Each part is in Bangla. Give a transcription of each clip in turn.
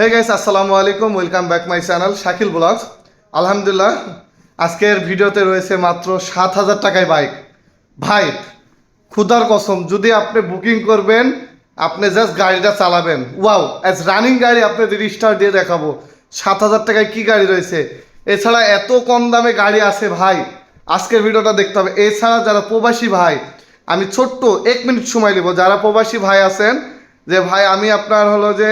হে গাইস আসসালামু আলাইকুম welcome back my channel Shakil vlogs আলহামদুলিল্লাহ আজকের ভিডিওতে রয়েছে মাত্র সাত হাজার টাকায় বাইক ভাই খুদার কসম, যদি আপনি বুকিং করবেন, আপনি জাস্ট গাড়িটা চালাবেন। ওয়াও অ্যাজ রানিং গাড়ি আপনাদের স্টার দিয়ে দেখাবো। সাত হাজার টাকায় কী গাড়ি রয়েছে? এছাড়া এত কম দামে গাড়ি আছে ভাই। আজকের ভিডিওটা দেখতে হবে। এছাড়া যারা প্রবাসী ভাই, আমি ছোট্ট এক মিনিট সময় নেব। যারা প্রবাসী ভাই আছেন, যে ভাই, আমি আপনার হলো যে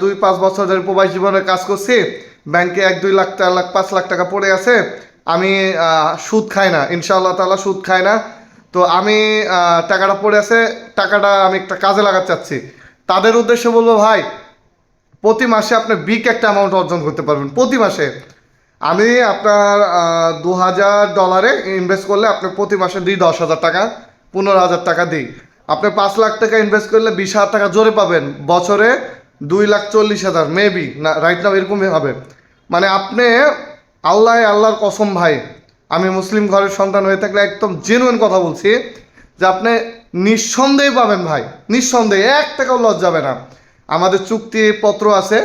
দুই পাঁচ বছর ধরে প্রবাসী জীবনে কাজ করছি, ব্যাংকে এক দুই লাখ চার লাখ পাঁচ লাখ টাকা পড়ে আছে, আমি সুদ খাই না, ইনশাআল্লাহ তাআলা সুদ খাই না। তো আমি টাকাটা পড়ে আছে, টাকাটা আমি একটা কাজে লাগাতে চাচ্ছি। তাদের উদ্দেশ্যে বলব, ভাই, প্রতি মাসে আপনি বিগ একটা অ্যামাউন্ট অর্জন করতে পারবেন, প্রতি মাসে। আমি আপনার দু হাজার ডলারে ইনভেস্ট করলে আপনি প্রতি মাসে দিই দশ হাজার টাকা, পনেরো হাজার টাকা দিই। আপনি পাঁচ লাখ টাকা ইনভেস্ট করলে বিশ হাজার টাকা জোরে পাবেন। বছরে দুই লাখ চল্লিশ হাজার মেবি না রাইট নাও এরকমই হবে। মানে আপনি আল্লাহ আল্লাহর কসম ভাই, আমি মুসলিম ঘরের সন্তান হয়ে থাকলে একদম জেনুইন কথা বলছি, যে আপনি নিঃসন্দেহে পাবেন ভাই, নিঃসন্দেহে, এক টাকাও লস যাবে না। আমাদের চুক্তিপত্র আছে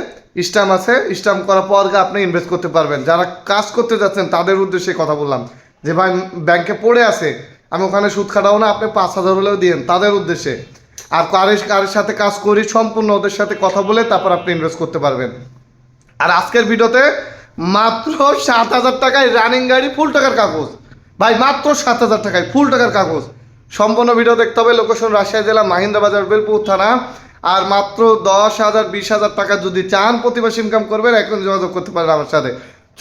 স্টাম্প আছে স্টাম্প করার পর আপনি ইনভেস্ট করতে পারবেন। যারা কাজ করতে যাচ্ছেন, তাদের উদ্দেশ্যে কথা বললাম, যে ভাই ব্যাংকে পড়ে আছে আমি ওখানে সুদ খাটাবো না, আপনি পাঁচ হাজার হলেও দিন তাদের উদ্দেশ্যে। আর কারের কারের সাথে কাজ করি, সম্পূর্ণ ওদের সাথে কথা বলে তারপর আপনি ইনভেস্ট করতে পারবেন। আর আজকের ভিডিওতে মাত্র সাত হাজার টাকায় রানিং গাড়ি ফুল টাকার কাগজ। ভাই, মাত্র সাত হাজার টাকায় ফুল টাকার কাগজ। সম্পূর্ণ ভিডিও দেখতে হবে লোকেশন রাজশাহী জেলা মাহিন্দা বাজার, বেলপুর থানা। আর মাত্র দশ হাজার, বিশ হাজার টাকা যদি চান প্রতি ইনকাম করবেন এখন যোগাযোগ করতে পারেন আমার সাথে।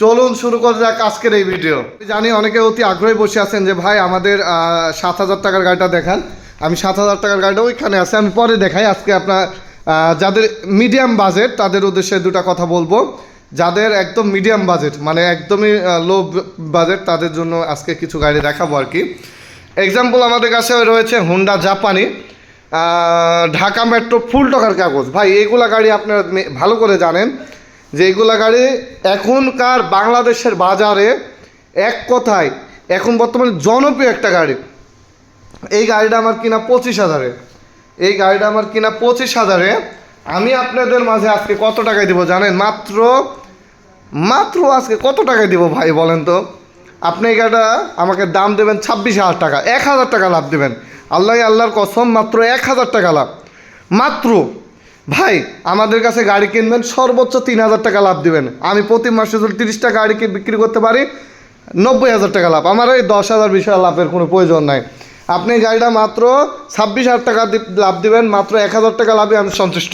চলুন শুরু করা যাক আজকের এই ভিডিও জানি অনেকে অতি আগ্রহী বসে আছেন যে, ভাই, আমাদের সাত হাজার টাকার গাড়িটা দেখান। আমি সাত হাজার টাকার গাড়িটা ওইখানে আছে, আমি পরে দেখাই। আজকে আপনার যাদের মিডিয়াম বাজেট তাদের উদ্দেশ্যে দুটো কথা বলব। যাদের একদম মিডিয়াম বাজেট মানে একদমই লো বাজেট তাদের জন্য আজকে কিছু গাড়ি দেখাবো আর কি। এক্সাম্পল আমাদের কাছে রয়েছে হুন্ডা জাপানি ঢাকা মেট্রো ফুল টাকার কাগজ। ভাই এইগুলা গাড়ি আপনারা ভালো করে জানেন। যে গাড়ি এখনকার বাংলাদেশের বাজারে এক কথায় এখন বর্তমানে জনপ্রিয় একটা গাড়ি। এই গাড়িটা আমার কিনা পঁচিশ হাজারে। এই গাড়িটা আমার কিনা পঁচিশ হাজারে। আমি আপনাদের মাঝে আজকে কত টাকায় দিব জানেন? মাত্র মাত্র আজকে কত টাকায় দিব ভাই বলেন তো? আপনি এই গাড়িটা আমাকে দাম দেবেন ছাব্বিশ হাজার টাকা। এক হাজার টাকা লাভ দেবেন। আল্লাহ আল্লাহর কসম, মাত্র এক হাজার টাকা লাভ। মাত্র ভাই, আমাদের কাছে গাড়ি কিনবেন, সর্বোচ্চ তিন হাজার টাকা লাভ দিবেন। আমি প্রতি মাসে যদি তিরিশটা গাড়িকে বিক্রি করতে পারি, নব্বই হাজার টাকা লাভ। আমার এই দশ হাজার, বিশ হাজার লাভের কোনো প্রয়োজন নাই। আপনি গাড়িটা মাত্র ছাব্বিশ হাজার টাকা লাভ দিবেন, মাত্র এক হাজার টাকা লাভে আমি সন্তুষ্ট।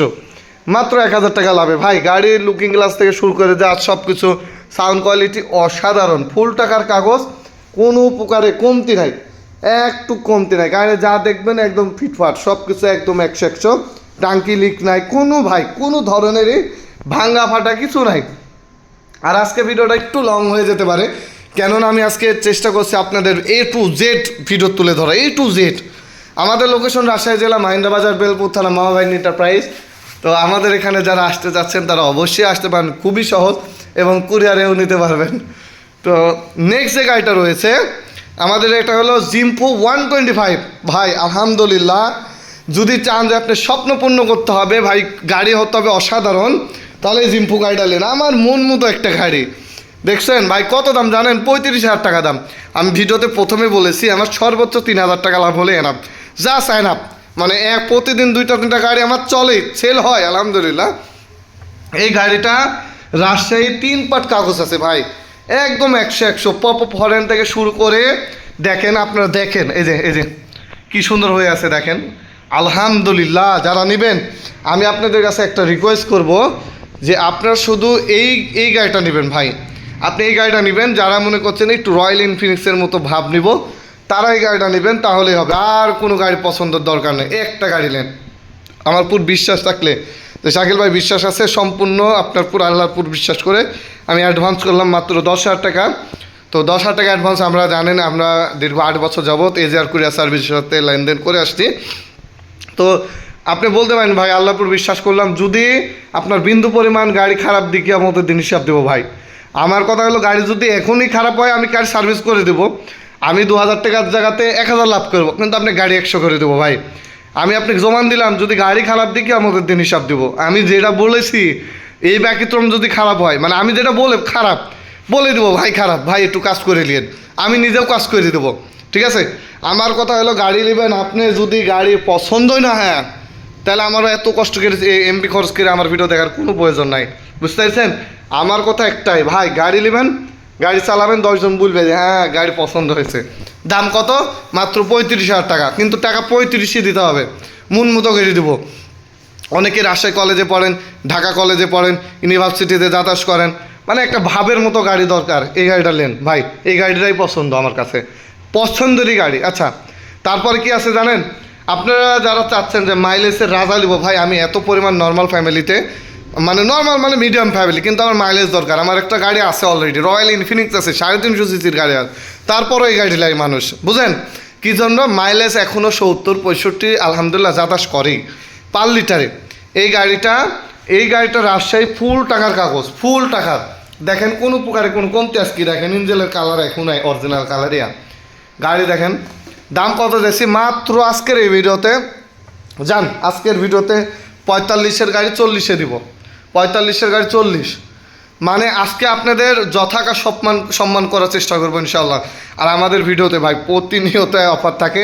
মাত্র এক হাজার টাকা লাভে। ভাই গাড়ির লুকিং গ্লাস থেকে শুরু করে যা সব কিছু সাউন্ড কোয়ালিটি অসাধারণ। ফুল টাকার কাগজ, কোনো প্রকারে কমতি নাই। একটু কমতি নাই। গাড়ি যা দেখবেন একদম ফিটফাট সব কিছু একদম একশো একশো। টাঙ্কি লিক নাই, কোনো ভাই, কোনো ধরনেরই ভাঙ্গা ফাটা কিছু নাই। আর আজকে ভিডিওটা একটু লং হয়ে যেতে পারে, কেননা আমি আজকে চেষ্টা করছি আপনাদের এ টু জেড ভিডিও তুলে ধরা এ টু জেড আমাদের লোকেশন রাজশাহী জেলা মাহিন্দা বাজার বেলপুর থানা মামাবাহিনী এন্টারপ্রাইজ তো আমাদের এখানে যারা আসতে যাচ্ছেন, তারা অবশ্যই আসতে পারেন, খুবই সহজ এবং কুরিয়ারেও নিতে পারবেন। তো নেক্সট যে গাড়িটা রয়েছে, আমাদের এটা হলো জিম্পো ওয়ান টোয়েন্টি ফাইভ ভাই, আলহামদুলিল্লাহ যদি চান যে আপনি স্বপ্ন পূর্ণ করতে হবে, ভাই, গাড়ি হতে হবে অসাধারণ, তাহলে জিম্পু গাড়িটা নেন। আমার মন মতো একটা গাড়ি। দেখছেন? ভাই, কত দাম জানেন? পঁয়ত্রিশ হাজার টাকা দাম। আমি ভিডিওতে প্রথমে বলেছি, আমার সর্বোচ্চ তিন হাজার টাকা লাভ হলে এনাফ জাস্ট এনাফ মানে এক, প্রতিদিন দুইটা তিনটা গাড়ি আমার চলে সেল হয়, আলহামদুলিল্লাহ। এই গাড়িটা রাজশাহী তিন পাট কাগজ আছে, ভাই। একদম একশো একশো। পপ ফরেন থেকে শুরু করে, দেখেন, আপনারা দেখেন। এই যে এই যে, কি সুন্দর হয়ে আছে, দেখেন। আলহামদুলিল্লাহ, যারা নেবেন, আমি আপনাদের কাছে একটা রিকোয়েস্ট করব যে আপনারা শুধু এই এই গাড়িটা নেবেন ভাই। আপনি এই গাড়িটা নেবেন, যারা মনে করছেন একটু রয়্যাল ইনফিনিক্সের মতো ভাব নিব, তারা এই গাড়িটা নেবেন তাহলেই হবে। আর কোনো গাড়ি পছন্দের দরকার নেই, একটা গাড়ি নেন। আমার পুর বিশ্বাস থাকলে। তো শাকিল ভাই বিশ্বাস আছে, সম্পূর্ণ আপনার পুরো আল্লাহর পুর বিশ্বাস করে। আমি অ্যাডভান্স করলাম মাত্র দশ হাজার টাকা। তো দশ হাজার টাকা অ্যাডভান্স আমরা জানেন, আমরা দীর্ঘ আট বছর যাবৎ এজিআর কুরিয়ার সার্ভিসের সাথে লেনদেন করে আসছি। তো আপনি বলতে পারেন, ভাই, আল্লাহপুর বিশ্বাস করলাম, যদি আপনার বিন্দু পরিমাণ গাড়ি খারাপ দিকে আমাদের দিন হিসাব দেবো, ভাই। আমার কথা হলো, গাড়ি যদি এখনই খারাপ হয়, আমি গাড়ি সার্ভিস করে দেবো? আমি দু হাজার টাকার জায়গাতে এক হাজার লাভ করব, কিন্তু আপনি গাড়ি একশো করে দেবো, ভাই। আমি আপনাকে জমান দিলাম, যদি গাড়ি খারাপ দিকে আমাদের দিন হিসাব দিব। আমি যেটা বলেছি, এই ব্যতিক্রম যদি খারাপ হয় মানে আমি যেটা বলে, খারাপ, বলে দেবো, ভাই, খারাপ, ভাই, একটু কাজ করে নিন আমি নিজেও কাজ করে দেবো। ঠিক আছে? আমার কথা হলো গাড়ি নেবেন, আপনি যদি গাড়ি পছন্দই না হ্যাঁ তাহলে আমারও এত কষ্ট করে এমবি খরচ করে আমার ভিডিও দেখার কোনো প্রয়োজন নাই। বুঝতে পারছেন? আমার কথা একটাই, ভাই গাড়ি নেবেন, গাড়ি চালাবেন, দশজন বলবে যে হ্যাঁ গাড়ি পছন্দ হয়েছে। দাম কত? মাত্র পঁয়ত্রিশ হাজার টাকা, কিন্তু টাকা পঁয়ত্রিশই দিতে হবে। মন মতো গাড়ি দেবো। অনেকে রাজশাহী কলেজে পড়েন, ঢাকা কলেজে পড়েন ইউনিভার্সিটিতে যাতায়াত করেন। মানে একটা ভাবের মতো গাড়ি দরকার, এই গাড়িটা নেন। ভাই, এই গাড়িটাই পছন্দ আমার কাছে। পছন্দেরই গাড়ি। আচ্ছা তারপরে কি আছে জানেন? আপনারা যারা চাচ্ছেন যে মাইলেজের রাজা লিব, ভাই, আমি এত পরিমাণ নর্মাল ফ্যামিলিতে মানে নর্মাল মানে মিডিয়াম ফ্যামিলি কিন্তু আমার মাইলেজ দরকার। আমার একটা গাড়ি আছে অলরেডি রয়্যাল ইনফিনিক্স আছে, সাড়ে তিনশো সিসির গাড়ি আছে। তারপরও এই গাড়ি লাগে মানুষ, বুঝেন? কি জন্য? মাইলেজ এখনও সত্তর, পঁয়ষট্টি, আলহামদুলিল্লাহ, যাতায়াত করেই পার লিটারে এই গাড়িটা এই গাড়িটা রাজশাহী ফুল টাকার কাগজ ফুল টাকার। দেখেন কোনো প্রকারে কোনো কমতি আজকে দেখেন ইঞ্জেলের কালার এখন অরিজিনাল কালারিয়া গাড়ি দেখেন। দাম কত যাচ্ছি মাত্র আজকের এই ভিডিওতে যান আজকের ভিডিওতে পঁয়তাল্লিশের গাড়ি চল্লিশে দিব। পঁয়তাল্লিশের গাড়ি চল্লিশ। মানে আজকে আপনাদের যথাকা সম্মান সম্মান করার চেষ্টা করব ইনশাল্লাহ আর আমাদের ভিডিওতে ভাই প্রতিনিয়ত অফার থাকে।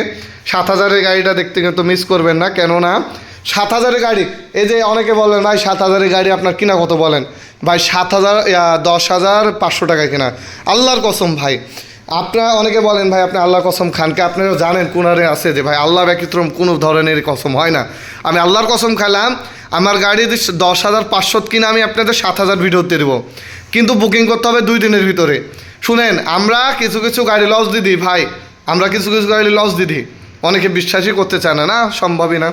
সাত হাজারের গাড়িটা দেখতে কিন্তু মিস করবেন না। কেননা সাত হাজারের গাড়ি, এই যে অনেকে বলেন, ভাই, সাত হাজারের গাড়ি আপনার কিনা কত? বলেন, ভাই, সাত হাজার দশ হাজার পাঁচশো টাকা কিনা। আল্লাহর কসম, ভাই। আপনারা অনেকে বলেন, ভাই, আপনি আল্লাহর কসম খানকে। আপনারা জানেন কোনারে আছে যে, ভাই, আল্লাহ ব্যতিক্রম কোনো ধরনের কসম হয় না। আমি আল্লাহর কসম খাইলাম, আমার গাড়ি দশ হাজার পাঁচশো কিনা আমি আপনাদের সাত হাজার ভিডিওতে দেবো। কিন্তু বুকিং করতে হবে দুই দিনের ভিতরে। শুনেন, আমরা কিছু কিছু গাড়ি লস দিদি ভাই। আমরা কিছু কিছু গাড়ি লস দিদি অনেকে বিশ্বাসই করতে চায় না না, সম্ভবই না।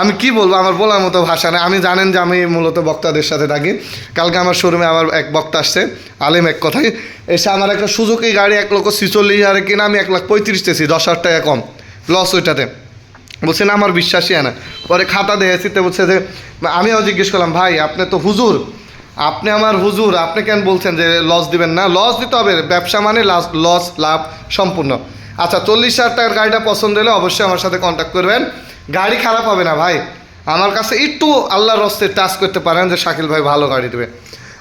আমি কি বলব? আমার বলার মতো ভাষা নেই। আমি জানেন যে আমি মূলত বক্তাদের সাথে থাকি। কালকে আমার শোরুমে আমার এক বক্তা আসছে, আলেম এক কথাই এসে আমার একটা সুযোগী গাড়ি এক লক্ষ ছিচল্লিশ হাজারে কিনা, আমি এক লাখ পঁয়ত্রিশ তেছি দশ হাজার টাকা কম লস ওইটাতে। বলছে, না, আমার বিশ্বাসই না। পরে খাতা দেখেছি তো বলছে যে, আমিও জিজ্ঞেস করলাম, ভাই, আপনি তো হুজুর। আপনি আমার হুজুর। আপনি কেন বলছেন যে লস দিবেন না? লস দিতে হবে। ব্যবসা মানে লস লাভ সম্পূর্ণ। আচ্ছা চল্লিশ হাজার টাকার গাড়িটা পছন্দ হলে অবশ্যই আমার সাথে কন্ট্যাক্ট করবেন। গাড়ি খারাপ হবে না ভাই। আমার কাছে একটু আল্লাহর রস্তে টাচ করতে পারেন যে শাকিল ভাই ভালো গাড়ি দেবে।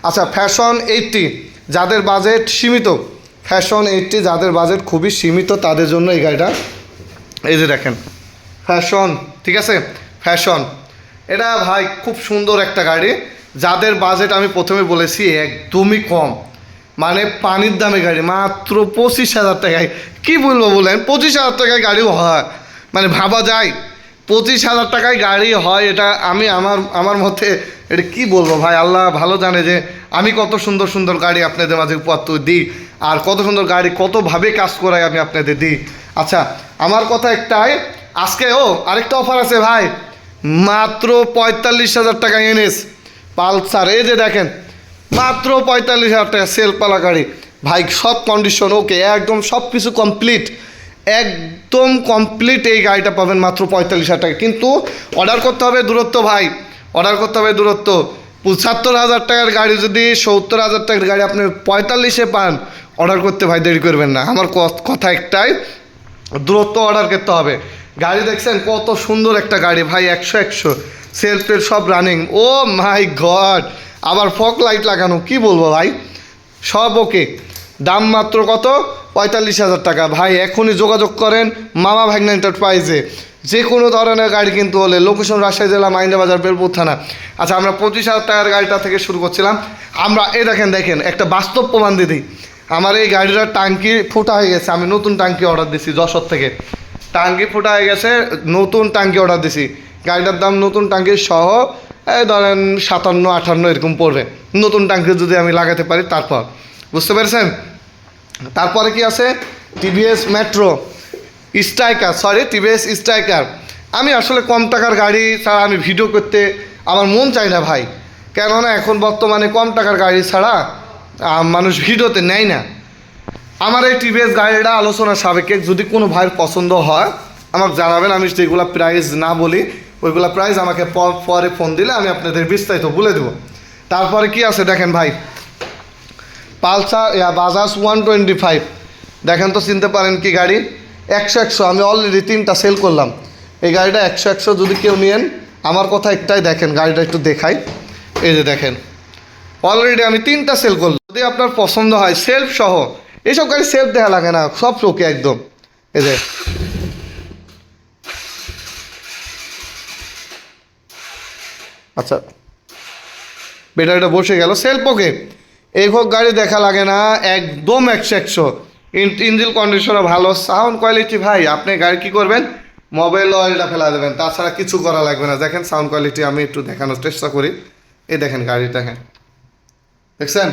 আচ্ছা ফ্যাশন এইটটি যাদের বাজেট সীমিত ফ্যাশন এইটটি যাদের বাজেট খুবই সীমিত, তাদের জন্য এই গাড়িটা। এই যে দেখেন ফ্যাশন ঠিক আছে? ফ্যাশন এটা ভাই খুব সুন্দর একটা গাড়ি। যাদের বাজেট আমি প্রথমে বলেছি একদমই কম। মানে পানির দামে গাড়ি, মাত্র পঁচিশ হাজার টাকায়। কী বলব বলেন? পঁচিশ হাজার টাকায় গাড়িও হয়। মানে ভাবা যায়। পঁচিশ হাজার টাকায় গাড়ি হয়, এটা আমি আমার আমার মতে এটা কি বলব ভাই? আল্লাহ ভালো জানে যে আমি কত সুন্দর সুন্দর গাড়ি আপনাদের মাঝে উপহার দিই, আর কত সুন্দর গাড়ি কতভাবে কাজ করাই আমি আপনাদের দিই। আচ্ছা আমার কথা একটাই, আজকে, ও, আরেকটা অফার আছে ভাই। মাত্র পঁয়তাল্লিশ হাজার টাকা এনেস পালসার, এই যে দেখেন, মাত্র পঁয়তাল্লিশ হাজার টাকা সেল পালা গাড়ি। ভাই, সব কন্ডিশন ওকে একদম সব কিছু কমপ্লিট একদম কমপ্লিট এই গাড়িটা পাবেন মাত্র পঁয়তাল্লিশ হাজার টাকা। কিন্তু অর্ডার করতে হবে দূরত্ব ভাই। অর্ডার করতে হবে দূরত্ব। পঁচাত্তর হাজার টাকার গাড়ি যদি সত্তর হাজার টাকার গাড়ি আপনি পঁয়তাল্লিশে পান অর্ডার করতে ভাই দেরি করবেন না। আমার কথা একটাই, দূরত্ব অর্ডার করতে হবে। গাড়ি দেখছেন কত সুন্দর একটা গাড়ি ভাই, একশো একশো। সেলফের সব রানিং ও মাই গড আবার ফক লাইট লাগানো, কি বলব ভাই? সব ওকে দাম মাত্র কত? পঁয়তাল্লিশ হাজার টাকা। ভাই, এখনই যোগাযোগ করেন মামা ভাগনা এন্টারপ্রাইজে। যে কোনো ধরনের গাড়ি কিন্তু হলে লোকেশন রাজশাহী জেলা মাইন্দা বাজার বেলপুর থানা। আচ্ছা আমরা পঁচিশ হাজার টাকার গাড়িটা থেকে শুরু করছিলাম। আমরা এ দেখেন দেখেন, একটা বাস্তব প্রমাণ দিদি আমার এই গাড়িটার টাঙ্কি ফুটা হয়ে গেছে। আমি নতুন টাঙ্কি অর্ডার দিছি যশোর থেকে। টাঙ্কি ফুটা হয়ে গেছে, নতুন টাঙ্কি অর্ডার দিছি। গাড়িটার দাম নতুন টাঙ্কি সহ, এই ধরেন সাতান্ন আটান্ন এরকম পড়বে। নতুন টাঙ্কি যদি আমি লাগাতে পারি, তারপর। বুঝতে পেরেছেন? তারপরে কি আছে? TVS Metro Striker sorry TVS Striker আমি আসলে কম টাকার গাড়ি ছাড়া আমি ভিডিও করতে আমার মন চায় না ভাই। কেননা এখন বর্তমানে কম টাকার গাড়ি ছাড়া মানুষ ভিডিওতে নেয় না। আমার এই টিভিএস গাড়িটা আলোচনা সাবেকে যদি কোনো ভাইয়ের পছন্দ হয়, আমাকে জানাবেন, আমি যেগুলো প্রাইস না বলি, ওইগুলো প্রাইস আমাকে পরে ফোন দিলে আমি আপনাদের বিস্তারিত বলে দেবো। তারপরে কি আছে দেখেন ভাই? Pulsar Bajaj one twenty five. দেখেন তো, চিনতে পারেন কি গাড়ি? একশো একশো, আমি অলরেডি তিনটা সেল করলাম। এই গাড়িটা একশো একশো যদি কেউ নেন, আমার কথা একটাই দেখেন, গাড়িটা একটু দেখাই। এই যে দেখেন অলরেডি আমি তিনটা সেল করলাম। যদি আপনার পছন্দ হয় সেলফ সহ এইসব গাড়ি সেলফ দেওয়া লাগে না, সব চোখে একদম। এই যে আচ্ছা ব্যাটারিটা বসে গেল সেলফ ওকে এই হোক গাড়ি দেখা লাগে না, একদম একশো একশো। ইঞ্জিন কন্ডিশনও ভালো সাউন্ড কোয়ালিটি ভাই, আপনি গাড়ি কি করবেন? মোবাইল অয়েলটা ফেলা দেবেন, তাছাড়া কিছু করা লাগবে না। দেখেন সাউন্ড কোয়ালিটি আমি একটু দেখানোর চেষ্টা করি। এই দেখেন গাড়িটা হ্যাঁ। দেখছেন?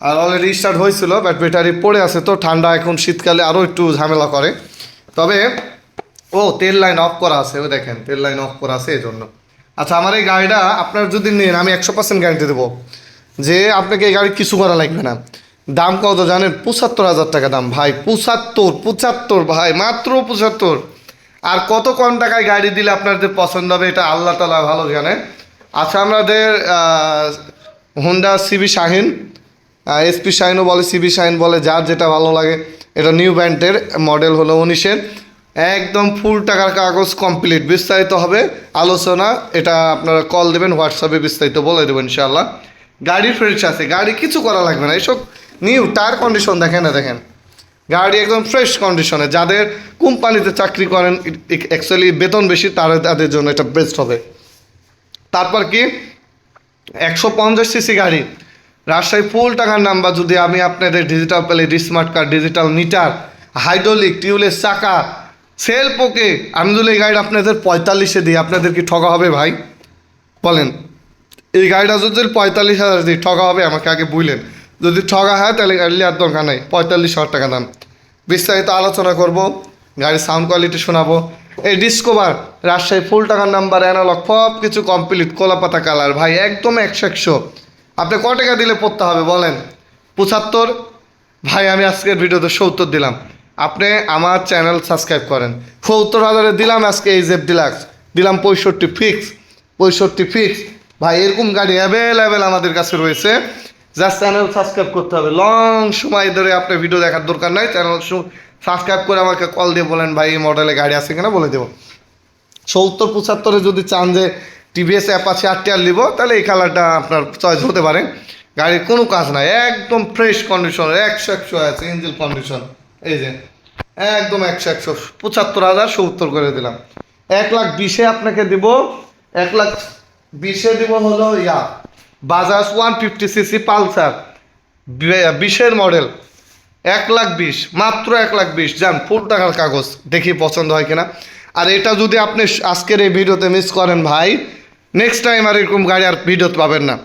আর অলরেডি স্টার্ট হয়েছিল বাট ব্যাটারি পড়ে আছে তো, ঠান্ডা এখন শীতকালে আরও একটু ঝামেলা করে। তবে, ও, তেল লাইন অফ করা আছে, ও দেখেন, তেল লাইন অফ করা আছে, এই জন্য। আচ্ছা আমার এই গাড়িটা আপনার যদি নেন, আমি একশো পার্সেন্ট গ্যারান্টি দেবো। যে আপনাকে এই গাড়ি কিছু করা লাগবে না। দাম কত জানেন? পঁচাত্তর হাজার টাকা দাম। ভাই, পঁচাত্তর পঁচাত্তর ভাই, মাত্র পঁচাত্তর। আর কত কম টাকায় গাড়ি দিলে আপনাদের পছন্দ হবে, এটা আল্লাহ তালা ভালো জানে। আচ্ছা আমাদের হোন্ডা সিবি শাহিন এসপি শাহিনও বলে সিবি শাহিন বলে, যার যেটা ভালো লাগে। এটা নিউ ব্যান্ডের মডেল হলো উনিশের একদম ফুল টাকার কাগজ কমপ্লিট বিস্তারিত হবে আলোচনা। এটা আপনারা কল দেবেন হোয়াটসঅ্যাপে বিস্তারিত বলে দেবেন ইনশাআল্লাহ। গাড়ি ফ্রেশ আছে, গাড়ি কিছু করা লাগবে না, এসব নিউ টায়ার কন্ডিশন দেখেন না, দেখেন। গাড়ি একদম ফ্রেশ কন্ডিশনে যাদের কোম্পানিতে চাকরি করেন অ্যাকচুয়ালি বেতন বেশি, তারা তাদের জন্য এটা বেস্ট হবে। তারপর কি? একশো পঞ্চাশ সিসি গাড়ি। রাজশাহী ফুল টাকার নাম্বার যদি আমি আপনাদের ডিজিটাল প্যালে smart card digital meter hydraulic টিউলের চাকা সেল পোকে আমি যদি এই গাড়ি আপনাদের পঁয়তাল্লিশে দিই, আপনাদের কি ঠকা হবে ভাই? বলেন। এই গাড়িটা যদি পঁয়তাল্লিশ হাজার দিই ঠকা হবে, আমাকে আগে বুঝলেন। যদি ঠকা হয়, তাহলে গাড়ি আর দরকার নাই, পঁয়তাল্লিশ হাজার টাকা দাম। বিস্তারিত আলোচনা করব, গাড়ির সাউন্ড কোয়ালিটি শোনাবো। এই ডিসকোভার রাজশাহী ফুল টাকার নাম্বার অ্যানালগ সব কিছু কমপ্লিট কোলাপাতা কালার ভাই, একদম একশো একশো। আপনি ক টাকা দিলে পড়তে হবে, বলেন? পঁচাত্তর? ভাই, আমি আজকের ভিডিওতে সত্তর দিলাম। আপনি আমার চ্যানেল সাবস্ক্রাইব করেন। সত্তর হাজারে দিলাম আজকে এই জেড ডিলাক্স দিলাম পঁয়ষট্টি ফিক্স পঁয়ষট্টি ফিক্স ভাই, এরকম গাড়ি অ্যাভেলেবেল আমাদের কাছে রয়েছে। জাস্ট চ্যানেল সাবস্ক্রাইব করতে হবে। লং সময় ধরে আপনার ভিডিও দেখার দরকার নাই। চ্যানেল সাবস্ক্রাইব করে আমাকে কল দিয়ে বলেন ভাই, এই মডেলে গাড়ি আছে কিনা বলে দেবো। সত্তর, পঁচাত্তরে যদি চান যে টিভিএস অ্যাপ আছে আর টিয়ার নিব, তাহলে এই কালারটা আপনার চয়েস হতে পারে। গাড়ির কোনো কাজ নাই। একদম ফ্রেশ কন্ডিশন একশো একশো আছে ইঞ্জিন কন্ডিশন এই যে, একদম একশো একশো, পঁচাত্তর হাজার সত্তর করে দিলাম। এক লাখ বিশে আপনাকে দিব। এক লাখ বিশে দিব হলো yeah, Bajaj one fifty CC Pulsar বিশের মডেল, এক লাখ বিশ, মাত্র এক লাখ বিশ। যান, ফুল টাকার কাগজ, দেখি পছন্দ হয় কিনা। আর এটা যদি আপনি আজকের এই ভিডিওতে মিস করেন ভাই নেক্সট টাইম আর এরকম গাড়ি আর ভিডিওতে পাবেন না।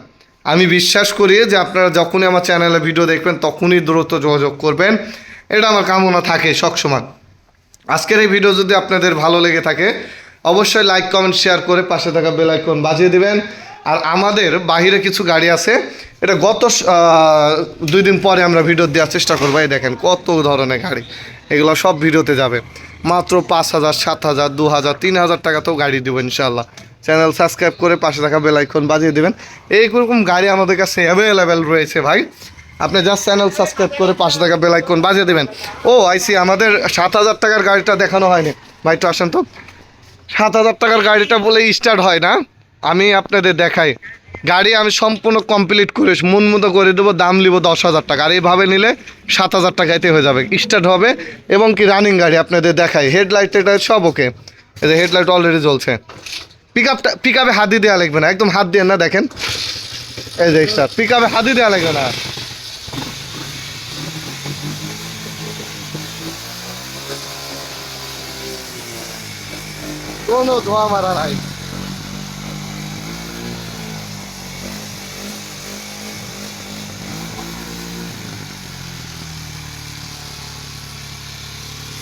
আমি বিশ্বাস করি যে আপনারা যখনই আমার চ্যানেলে ভিডিও দেখবেন, তখনই দ্রুত যোগাযোগ করবেন। এটা আমার কামনা থাকে সবসময়। আজকের এই ভিডিও যদি আপনাদের ভালো লেগে থাকে অবশ্যই লাইক কমেন্ট শেয়ার করে পাশে থাকা বেল আইকন বাজিয়ে দিবেন। আর আমাদের বাহিরে কিছু গাড়ি আছে, এটা গত দুই দিন পরে আমরা ভিডিও দেওয়ার চেষ্টা করব। এই দেখেন কত ধরনের গাড়ি, এগুলো সব ভিডিওতে যাবে। মাত্র পাঁচ হাজার, সাত হাজার, দু হাজার, তিন হাজার টাকাতেও গাড়ি দেবো ইনশাল্লাহ চ্যানেল সাবস্ক্রাইব করে পাশে থাকা বেল আইকন বাজিয়ে দেবেন। এইরকম গাড়ি আমাদের কাছে অ্যাভেলেবেল রয়েছে ভাই। আপনি জাস্ট চ্যানেল সাবস্ক্রাইব করে পাশে থাকা বেল আইকন বাজিয়ে দেবেন। ও আইসি আমাদের সাত হাজার টাকার গাড়িটা দেখানো হয়নি। ভাই, একটু আসেন তো। সাত হাজার টাকার গাড়িটা বলে স্টার্ট হয় না। আমি আপনাদের দেখাই। গাড়ি আমি সম্পূর্ণ কমপ্লিট করে মন মতো করে দেবো, দাম নিব দশ হাজার টাকা। আর এইভাবে নিলে সাত হাজার টাকাইতে হয়ে যাবে। স্টার্ট হবে এবং কি রানিং গাড়ি আপনাদের দেখাই। হেডলাইট টেডলাইট সব ওকে এই যে হেডলাইট অলরেডি জ্বলছে। পিক আপটা পিক আপে হাত দিয়ে দেওয়া লাগবে না। একদম হাত দিয়ে না, দেখেন। এই যে স্টার্ট পিক আপে হাত দিয়ে দেওয়া লাগবে না। কোনো ধোয়া মারা নাই।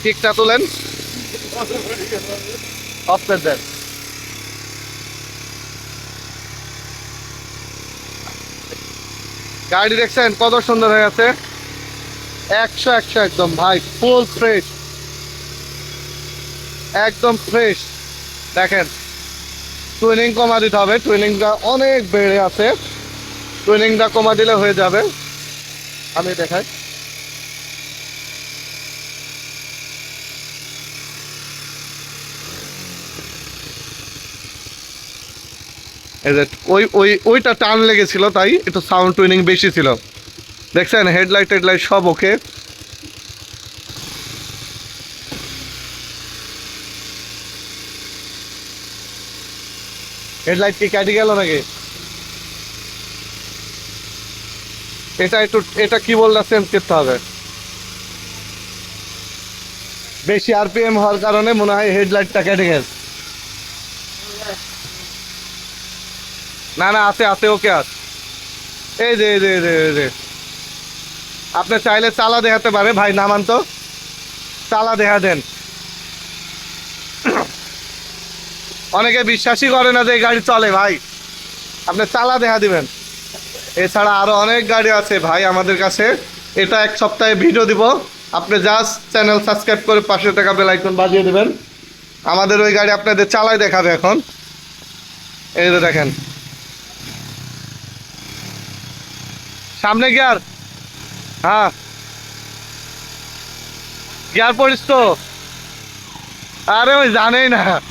কিকটা তোলেন। গাড়ি দেখছেন, কত সুন্দর হয়ে আছে একশো একশো একদম, ভাই ফুল ফ্রেশ একদম ফ্রেশ দেখেন টুইনিং কমা দিতে হবে টুইনিংটা অনেক বেড়ে আছে। টুইনিংটা কমা দিলে হয়ে যাবে। আমি দেখাই। ওই ওই, ওইটা টান লেগেছিল, তাই একটু সাউন্ড টুইনিং বেশি ছিল। দেখছেন হেডলাইট টেডলাইট সব ওকে। হেডলাইট কি কাটি গেল নাকি? এটা একটু, এটা কি বললা চেঞ্জ করতে হবে? বেশি আরপিএম হওয়ার কারণে মনে হয় হেডলাইটটা কেটে গেছে। না না, আছে আছে ওকে আছে। এই যে এই যে এই যে আপনি চাইলে চালা দেখাতে পারে ভাই, নামান তো। চালা দেখা দেন। অনেকে বিশ্বাসই করে না যে এই গাড়ি চলে ভাই। আপনি চালা দেখা দিবেন। এছাড়া আরও অনেক গাড়ি আছে ভাই আমাদের কাছে। এটা এক সপ্তাহে ভিডিও দিব। আপনি জাস্ট চ্যানেল সাবস্ক্রাইব করে পাশে টাকা বেল আইকন বাজিয়ে দেবেন। আমাদের ওই গাড়ি আপনাদের চালাই দেখাবে এখন। এই যে দেখেন। সামনে গিয়ার। হ্যাঁ। গিয়ার পড়িস তো আরে ওই জানেই না।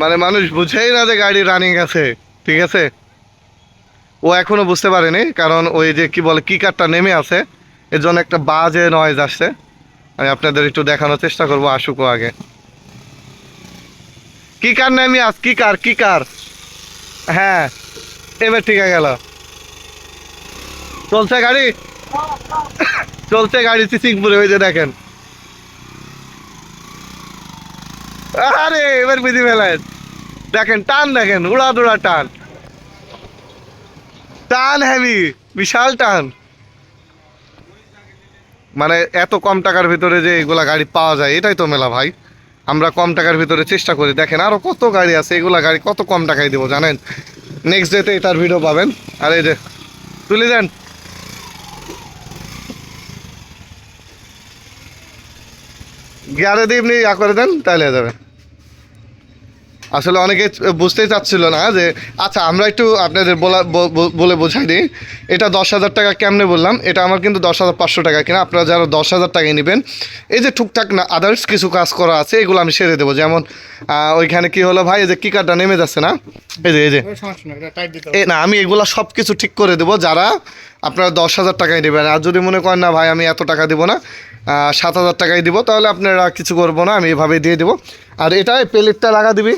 মানে মানুষ বুঝেই না যে গাড়ি রানিং আছে, ঠিক আছে? ও এখনও বুঝতে পারেনি, কারণ ওই যে কি বলে কি কারটা নেমে আছে। এর জন্য একটা বাজে নয়েজ আসছে। আমি আপনাদের একটু দেখানোর চেষ্টা করব আসুকও আগে। কি কার নেমে আস কি কার হ্যাঁ এবার ঠিক গেল। চলছে গাড়ি? চলছে গাড়ি সিসিংপুরে, ওই যে দেখেন। আরে, এবার বিধি মেলায় দেখেন, টান দেখেন, উড়া দুড়া টান। টান হ্যাভি বিশাল টান। মানে এত কম টাকার ভিতরে যে এগুলা গাড়ি পাওয়া যায়, এটাই তো মেলা ভাই। আমরা কম টাকার ভিতরে চেষ্টা করি। দেখেন, আরও কত গাড়ি আছে, এগুলা গাড়ি কত কম টাকায় দেবো, জানেন? নেক্সট ডেতে এটার ভিডিও পাবেন। আর এই যে, তুলে দেন। গিয়ারে দিয়ে এমনি ইয়া করে দেন তাহলে যাবে। আসলে অনেকে বুঝতেই চাচ্ছিল না যে আচ্ছা আমরা একটু আপনাদের বলা বলে বোঝাই দিই এটা দশ হাজার টাকা কেমনে বললাম? এটা আমার কিন্তু দশ হাজার পাঁচশো টাকা কিনা। আপনারা যারা দশ হাজার টাকায় নেবেন এই যে টুকটাক না আদার্স কিছু কাজ করা আছে এগুলো আমি সেরে দেবো। যেমন আহ, ওইখানে কি হলো ভাই এই যে কি কার্ডটা নেমে যাচ্ছে না? এই যে এই যে। না আমি এগুলো সব কিছু ঠিক করে দেবো। যারা আপনারা দশ হাজার টাকায় নেবেন আর যদি মনে করেন না ভাই আমি এত টাকা দেবো না সাত হাজার টাকায় দিব, তাহলে আপনারা কিছু করব না, আমি এভাবে দিয়ে দেবো। আর এটা এই প্লেটটা লাগা দিবি,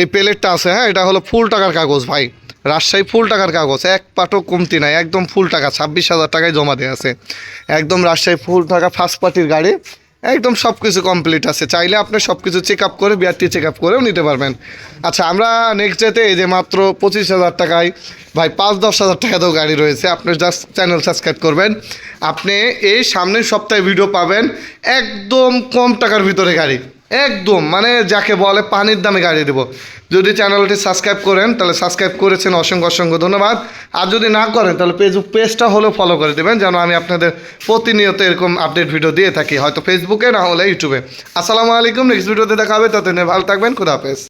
এই প্লেটটা আছে হ্যাঁ এটা হলো ফুল টাকার কাগজ ভাই। রাজশাহী ফুল টাকার কাগজ, এক পাটও কমতি নাই, একদম ফুল টাকা, ছাব্বিশ হাজার টাকায় জমা দেওয়া আছে। একদম রাজশাহী ফুল টাকা ফার্স্ট পার্টির গাড়ি একদম সব কিছু কমপ্লিট আছে। চাইলে আপনি সব কিছু চেক আপ করে বিআরটি চেক আপ করেও নিতে পারবেন। আচ্ছা আমরা নেক্সট ডেতে এই যে মাত্র পঁচিশ হাজার টাকায়, ভাই পাঁচ দশ হাজার টাকাতেও গাড়ি রয়েছে। আপনি জাস্ট চ্যানেল সাবস্ক্রাইব করবেন। আপনি এই সামনের সপ্তাহে ভিডিও পাবেন একদম কম টাকার ভিতরে গাড়ি। একদম মানে যাকে বলে পানির দামে গাড়ি দেবো। যদি চ্যানেলটি সাবস্ক্রাইব করেন, তাহলে সাবস্ক্রাইব করেছেন, অসংখ্য অসংখ্য ধন্যবাদ। আর যদি না করেন, তাহলে ফেসবুক পেজটা হলেও ফলো করে দেবেন, যেন আমি আপনাদের প্রতিনিয়ত এরকম আপডেট ভিডিও দিয়ে থাকি। হয়তো ফেসবুকে না হলে ইউটিউবে আসসালামু আলাইকুম নেক্সট ভিডিওতে দেখা হবে, ততদিনে ভালো থাকবেন, খুদা হাফেজ।